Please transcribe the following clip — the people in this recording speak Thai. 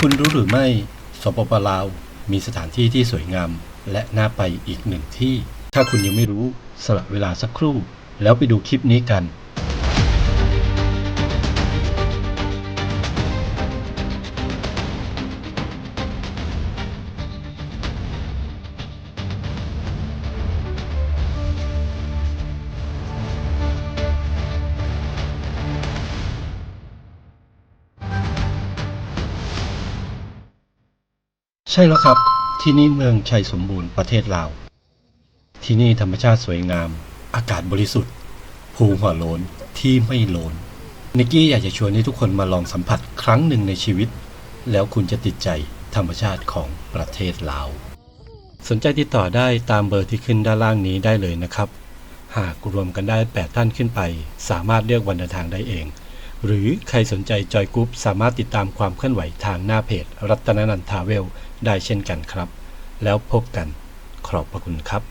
คุณรู้หรือไม่ สปปลาว มีสถานที่ที่สวยงาม และน่าไปอีกหนึ่งที่ ถ้าคุณยังไม่รู้สละเวลาสักครู่ แล้วไปดูคลิปนี้กัน ใช่แล้วครับ ที่นี่เมืองชัยสมบูรณ์ประเทศลาว ที่นี่ธรรมชาติสวยงาม อากาศบริสุทธิ์ ภูหัวโลนที่ไม่โลนนิกกี้อยากจะชวนให้ทุกคนมาลองสัมผัสครั้งหนึ่งในชีวิต แล้วคุณจะติดใจธรรมชาติของประเทศลาว สนใจติดต่อได้ตามเบอร์ที่ขึ้นด้านล่างนี้ได้เลยนะครับ หากรวมกันได้ 8 ท่านขึ้นไป สามารถเลือกวันเดินทางได้เอง หรือใครสนใจจอยกรุ๊ปสามารถติดตามความเคลื่อนไหวทางหน้าเพจ รัตนนันทาเวล ได้เช่นกันครับ แล้วพบกันขอบพระคุณครับ